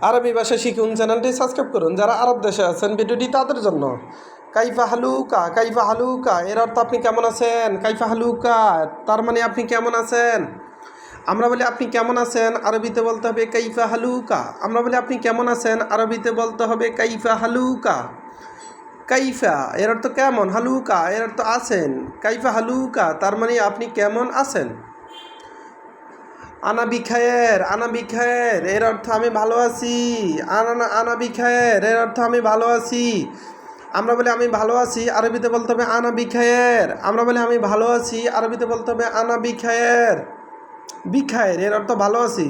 আরবি ভাষা শিখুন, চ্যানেলটি সাবস্ক্রাইব করুন। যারা আরব দেশে আছেন, ভিডিওটি তাদের জন্য। কাইফা হালুকা কাইফা হালুকা, এর অর্থ আপনি কেমন আছেন? কাইফা হালুকা, তার মানে আপনি কেমন আছেন? আমরা বলি, আপনি কেমন আছেন? আরবিতে বলতে হবে, কাইফা হালুকা। আমরা বলি, আপনি কেমন আছেন? আরবিতে বলতে হবে, কাইফা হালুকা। কাইফা, এর অর্থ কেমন? হালুকা, এর অর্থ আছেন। কাইফা হালুকা, তার মানে আপনি কেমন আছেন? আনা বিখায়ের আনা বিখায়ের এর অর্থ আমি ভালো আছি। আনা আনা বিখায়ের এর অর্থ আমি ভালো আছি। আমরা বলি আমি ভালো আছি, আরবিতে বলতে হবে আনা বিখায়ের আমরা বলি আমি ভালো আছি, আরবিতে বলতে হবে আনা বিখায়ের বিখায়ের এর অর্থ ভালো আছি।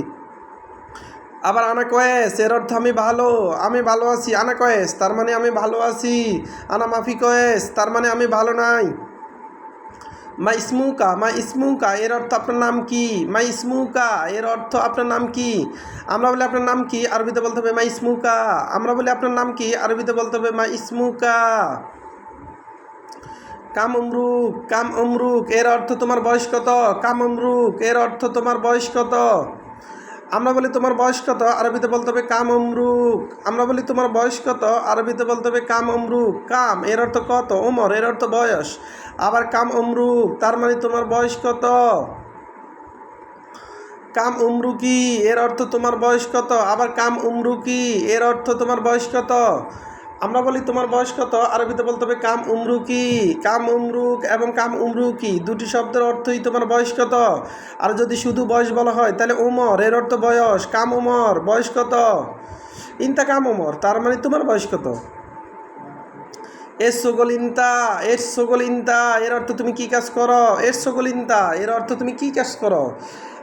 আবার আনা কয়েস এর অর্থ আমি ভালো আমি ভালো আছি। আনা কয়েস তার মানে আমি ভালো আছি। আনা মাফি কয়েস তার মানে আমি ভালো নাই। মা ইসমুকা মা ইসমুকা এর অর্থ আপনার নাম কি? মা ইসমুকা এর অর্থ আপনার নাম কি? আমরা বলি আপনার নাম কি? আরবিতে বলতে হবে মা ইসমুকা আমরা বলি আপনার নাম কি? আরবিতে বলতে হবে মা ইসমুকা কাম অমরুক কাম অমরুক, এর অর্থ তোমার বয়স কত? কাম অমরুক, এর অর্থ তোমার বয়স কত? আমরা বলি তোমার বয়স কত? আরবিতে বলতে হবে কাম অমরুক আমরা বলি তোমার বয়স কত? আরবিতে বলতে হবে কাম অমরুক কাম, এর অর্থ কত? ওমর এর অর্থ বয়স। আবার কাম অমরুক তার মানে তোমার বয়স কত? কাম উমরুকি, এর অর্থ তোমার বয়স কত? আবার কাম উমরুকি, এর অর্থ তোমার বয়স কত? আমরা বলি, তোমার বয়স কত? আরবিতে বলতে হবে, কাম উমরুকি কাম উমরুক এবং কাম উমরু কি? দুটি শব্দের অর্থই তোমার বয়স কত? আর যদি শুধু বয়স বলা হয়, তাহলে উমর, এর অর্থ বয়স। কাম উমর, বয়স কত? ইনতা কাম উমর, তার মানে তোমার বয়স কত? এর সগলিনতা এর সগলিনতা, এর অর্থ তুমি কি কাজ করো? এর সগলিনতা, এর অর্থ তুমি কি কাজ করো?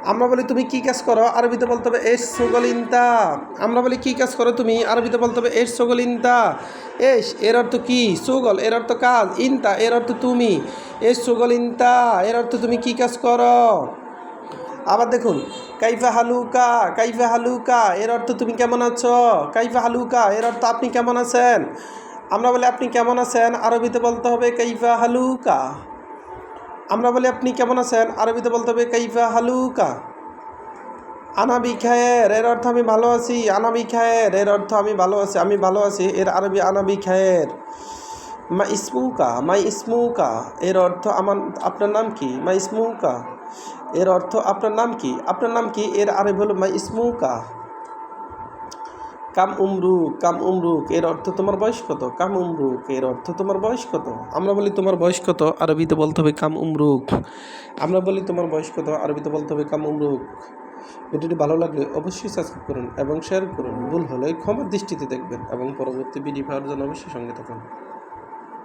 আমরা বলি তুমি কি কাজ করো? আরবিতে বলতে হবে এর সগলিনতা। আমরা বলি কি কাজ করো তুমি? আরবিতে বলতে হবে এর সগলিনতা। এস, এর অর্থ কি? সুগল, এর অর্থ কাজ। ইন্তা, এর অর্থ তুমি। এর সগলিনতা, এর অর্থ তুমি কি কাজ করো? আবার দেখুন, কাইফা হালুকা কাইফা হালুকা, এর অর্থ তুমি কেমন আছো? কাইফা হালুকা, এর অর্থ আপনি কেমন আছেন? আমরা বলি, আপনি কেমন আছেন? আরবিতে বলতে হবে, কাইফা হালুকা। আমরা বলি, আপনি কেমন আছেন? আরবিতে বলতে হবে, কাইফা হালুকা। আনাবি খায়ের। এর অর্থ, আমি ভালো আছি। আনাবি খায়ের। এর অর্থ, আমি ভালো আছি। আমি ভালো আছি। এর আরবি আনাবি খায়ের। মা ইসমুকা। মাই ইসমুকা। এর অর্থ, আমার, আপনার নাম কি? মা ইসমুকা। এর অর্থ, আপনার নাম কি? আপনার নাম কি? এর আরবি হলো, মা ইসমুকা। কাম উমরুক কাম উমরুক, এর অর্থ তোমার বয়স কত? কাম উমরুক, এর অর্থ তোমার বয়স কত? আমরা বলি তোমার বয়স কত? আরবিতে বলতে হবে কাম উমরুক। আমরা বলি তোমার বয়স কত? আরবিতে বলতে হবে কাম উমরুক। ভিডিওটি ভালো লাগলে অবশ্যই সাবস্ক্রাইব করুন এবং শেয়ার করুন। ভুল হলে ক্ষমার দৃষ্টিতে দেখবেন এবং পরবর্তী ভিডিও পাওয়ার জন্য অবশ্যই সঙ্গে থাকুন।